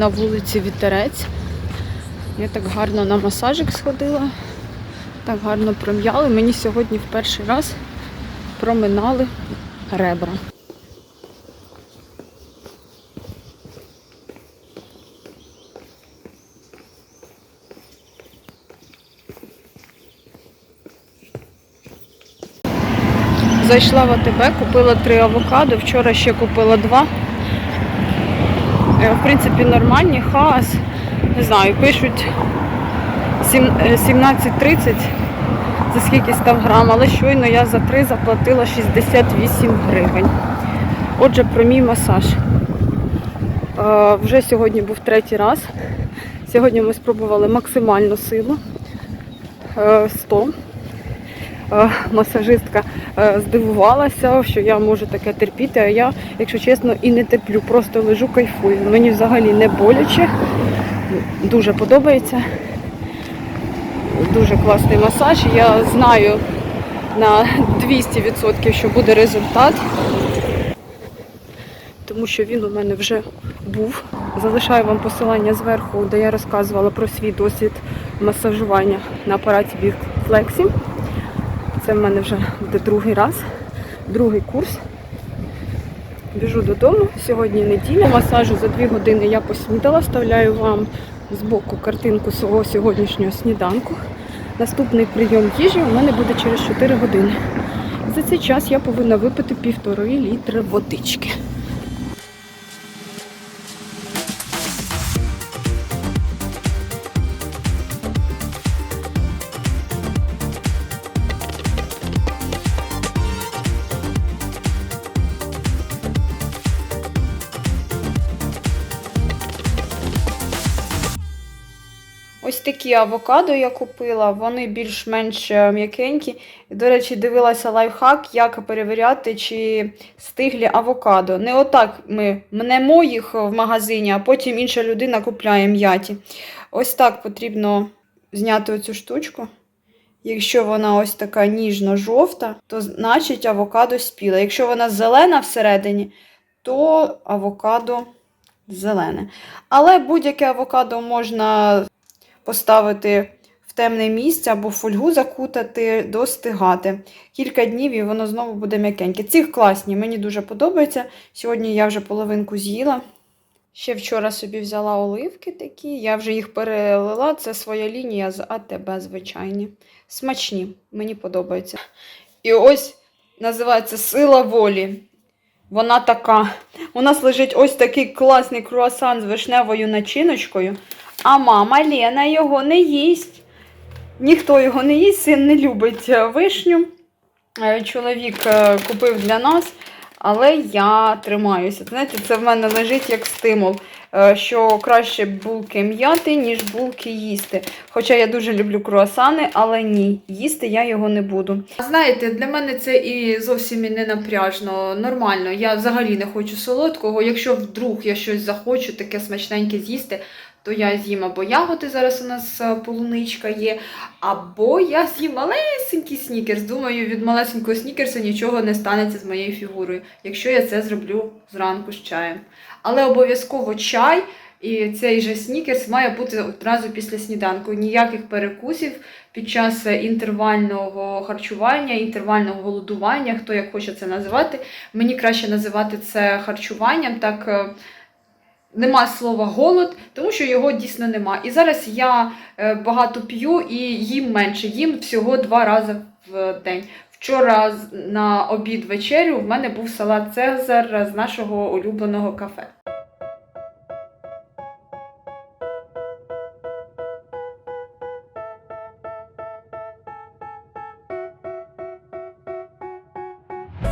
На вулиці вітерець. Я так гарно на масажик сходила, так гарно пром'яли. Мені сьогодні в перший раз проминали ребра. Зайшла в АТБ, купила три авокадо, вчора ще купила два. Е, В принципі, нормальні, хаас. Не знаю, пишуть е, 17.30 за скільки там грам, але щойно я за три заплатила 68 гривень. Отже, про мій масаж. Е, Вже сьогодні був третій раз. Сьогодні ми спробували максимальну силу. Е, 100. Е, масажистка е, здивувалася, що я можу таке терпіти, а я, якщо чесно, і не терплю, просто лежу, кайфую. Мені взагалі не боляче, дуже подобається. Дуже класний масаж. Я знаю на 200%, що буде результат, тому що він у мене вже був. Залишаю вам посилання зверху, де я розказувала про свій досвід масажування на апараті Big Flexi. Це в мене вже буде другий раз, другий курс. Біжу додому. Сьогодні неділя. Масажу за дві години я поснідала. Вставляю вам збоку картинку свого сьогоднішнього сніданку. Наступний прийом їжі у мене буде через 4 години. За цей час я повинна випити півтори літри водички. Ось такі авокадо я купила, вони більш-менш е, м'якенькі. До речі, дивилася лайфхак, як перевіряти, чи стиглі авокадо. Не отак ми мнемо їх в магазині, а потім інша людина купляє м'яті. Ось так потрібно зняти оцю штучку. Якщо вона ось така ніжно-жовта, то значить авокадо спіла. Якщо вона зелена всередині, то авокадо зелене. Але будь-яке авокадо можна поставити в темне місце або фольгу закутати, достигати. Кілька днів і воно знову буде м'якеньке. Ці класні, мені дуже подобається. Сьогодні я вже половинку з'їла. Ще вчора собі взяла оливки такі, я вже їх перелила. Це своя лінія з АТБ звичайні. Смачні, мені подобається. І ось називається Сила волі. Вона така. У нас лежить ось такий класний круасан з вишневою начиночкою. А мама Лена його не їсть. Ніхто його не їсть, син не любить е, вишню. Е, Чоловік е, купив для нас, але я тримаюся. Знаєте, це в мене лежить як стимул, що краще булки м'яти, ніж булки їсти. Хоча я дуже люблю круасани, але ні, їсти я його не буду. Знаєте, для мене це і зовсім і не напряжно, нормально. Я взагалі не хочу солодкого. Якщо вдруг я щось захочу, таке смачненьке з'їсти, то я з'їм або ягоди, зараз у нас е, полуничка є, або я з'їм малесенький снікерс. Думаю, від малесенького снікерса нічого не станеться з моєю фігурою, якщо я це зроблю зранку з чаєм. Але обов'язково чай і цей же снікерс має бути одразу після сніданку. Ніяких перекусів під час інтервального харчування, інтервального голодування, хто як хоче це називати. Мені краще називати це харчуванням. так... е, Нема слова голод, тому що його дійсно нема. І зараз я е, багато п'ю і їм менше. Їм всього два рази в день. Вчора на обід вечерю в мене був салат Цезар з нашого улюбленого кафе.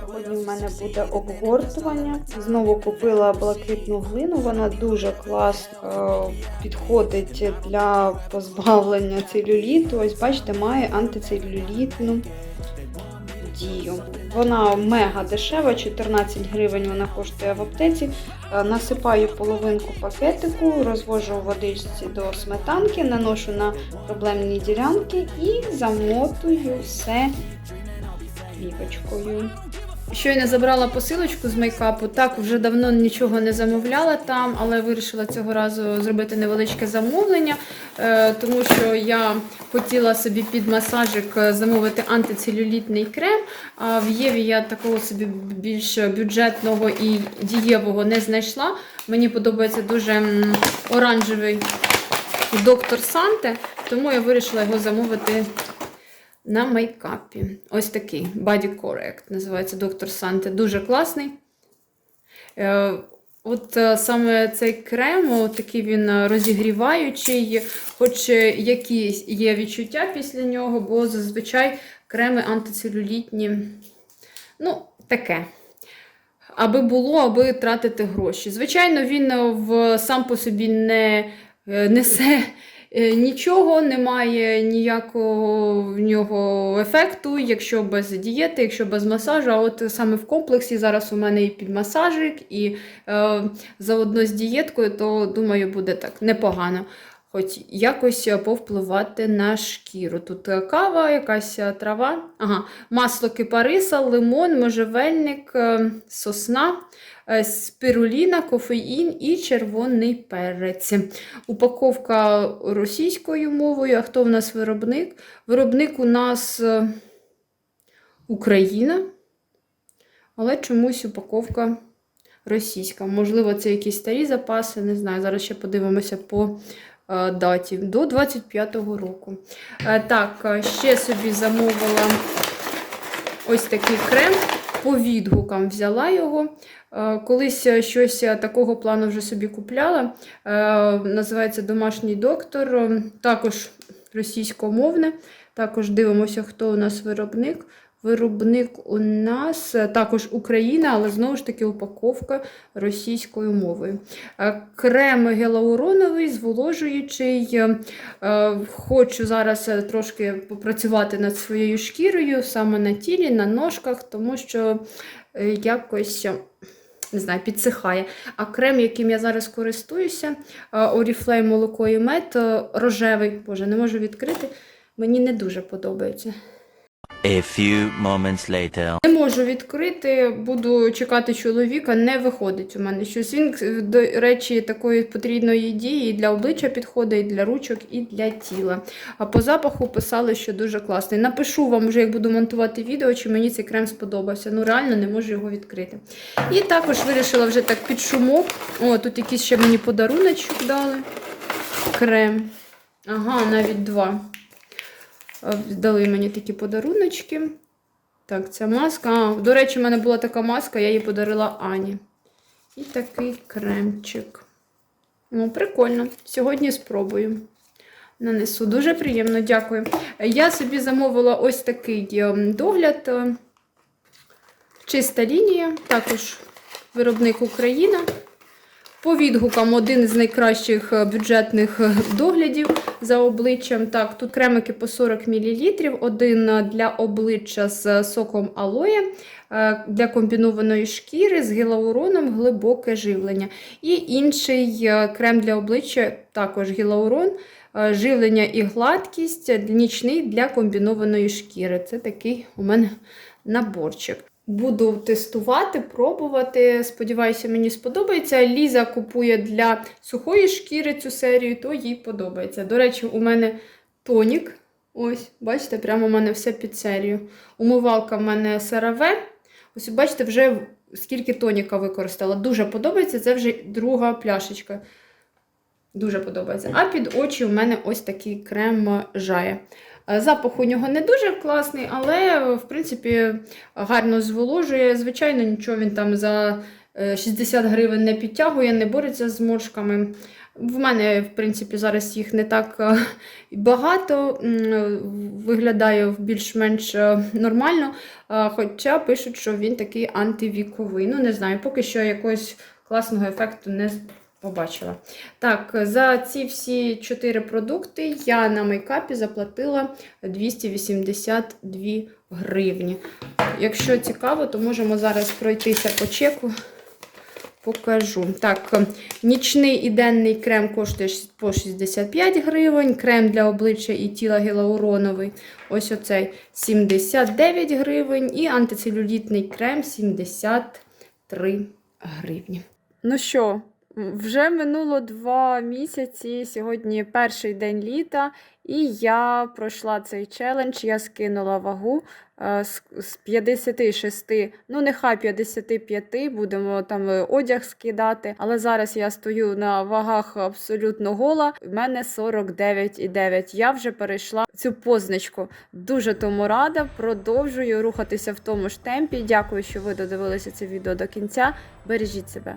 Сьогодні в мене буде обгортування. Знову купила блакитну глину. Вона дуже класно е, підходить для позбавлення целюліту. Ось бачите, має антицелюлітну дію. Вона мега дешева, 14 гривень вона коштує в аптеці. Е, Насипаю половинку пакетику, розвожу у водичці до сметанки, наношу на проблемні ділянки і замотую все плівочкою. Щойно забрала посилочку з мейкапу. Так, вже давно нічого не замовляла там, але вирішила цього разу зробити невеличке замовлення, е, тому що я хотіла собі під масажик е, замовити антицелюлітний крем. А в Єві я такого собі більш бюджетного і дієвого не знайшла. Мені подобається дуже оранжевий доктор Санте, тому я вирішила його замовити на мейкапі. Ось такий Body Correct називається доктор Санте. Дуже класний. Е, От е, саме цей крем, такий він е, розігріваючий, хоч якісь є відчуття після нього, бо зазвичай креми антицелюлітні, ну, таке. Аби було, аби тратити гроші. Звичайно, він в, сам по собі не несе нічого, немає ніякого в нього ефекту, якщо без дієти, якщо без масажу. А от саме в комплексі зараз у мене і підмасажик, і е, заодно з дієткою, то думаю, буде так непогано. Хоч якось повпливати на шкіру. Тут е, кава, якась е, трава, ага, масло кипариса, лимон, можжевельник, е, сосна, е, спируліна, кофеїн і червоний перець. Упаковка російською мовою. А хто в нас виробник? Виробник у нас е, Україна, але чомусь упаковка російська. Можливо, це якісь старі запаси, не знаю. Зараз ще подивимося по е, даті до 25-го року. Так, ще собі замовила ось такий крем. По відгукам взяла його. Е, Колись е, щось е, такого плану вже собі купляла. Називається Домашній доктор, е, також російськомовне. Також дивимося, хто у нас виробник. Виробник у нас е, також Україна, але знову ж таки упаковка російською мовою. Е, Крем гелауроновий, зволожуючий. Е, Хочу зараз трошки попрацювати над своєю шкірою, саме на тілі, на ножках, тому що якось. Не знаю, підсихає. А крем, яким я зараз користуюся, Oriflame молоко і мед, рожевий, боже, не можу відкрити. Мені не дуже подобається. A few moments later. Не можу відкрити, буду чекати чоловіка, не виходить у мене щось. Він, до речі, такої потрібної дії і для обличчя підходить, і для ручок, і для тіла. А по запаху писали, що дуже класний. Напишу вам вже, як буду монтувати відео, чи мені цей крем сподобався. Ну, реально не можу його відкрити. І також вирішила вже так під шумок. О, тут якийсь ще мені подаруночок дали. Крем. Ага, навіть два. Е, Дали мені такі подаруночки. Так, ця маска. А, до речі, в мене була така маска, я її подарила Ані. І такий кремчик. Ну, прикольно. Сьогодні спробую. Нанесу. Дуже приємно, дякую. Я собі замовила ось такий е, догляд. е, Чиста лінія, також виробник Україна. По відгукам один з найкращих е, бюджетних е, доглядів за обличчям. Так, тут кремики по 40 мл, один е, для обличчя з соком алоє, для комбінованої шкіри з гілауроном глибоке живлення. І інший крем для обличчя, також гілаурон, живлення і гладкість, нічний для комбінованої шкіри. Це такий у мене наборчик. Буду тестувати, пробувати. Сподіваюся, мені сподобається. Ліза купує для сухої шкіри цю серію, то їй подобається. До речі, у мене тонік. Ось, бачите, прямо у мене все під серію. Умивалка в мене CeraVe. Ось, бачите, вже скільки тоніка використала. Дуже подобається. Це вже друга пляшечка. Дуже подобається. А під очі у мене ось такий крем жає. Е, Запах у нього не дуже класний, але, в принципі, гарно зволожує. Звичайно, нічого він там за е, 60 гривень не підтягує, не бореться з зморшками. В мене, в принципі, зараз їх не так е, багато, виглядає більш-менш е, нормально. Е, Хоча пишуть, що він такий антивіковий. Ну, не знаю, поки що якогось класного ефекту не побачила. Так, за ці всі чотири продукти я на мейкапі заплатила 282 гривні. Якщо цікаво, то можемо зараз пройтися по чеку. Покажу. Так, нічний і денний крем коштує по 65 гривень, крем для обличчя і тіла гіалуроновий, ось оцей 79 гривень, і антицелюлітний крем 73 гривні. Ну що, вже минуло два місяці. Сьогодні перший день літа, і я пройшла цей челендж. Я скинула вагу е, з, з 56, ну нехай 55, будемо там е, одяг скидати. Але зараз я стою на вагах абсолютно гола. У мене 49,9. Я вже перейшла цю позначку. Дуже тому рада. Продовжую рухатися в тому ж темпі. Дякую, що ви додивилися це відео до кінця. Бережіть себе.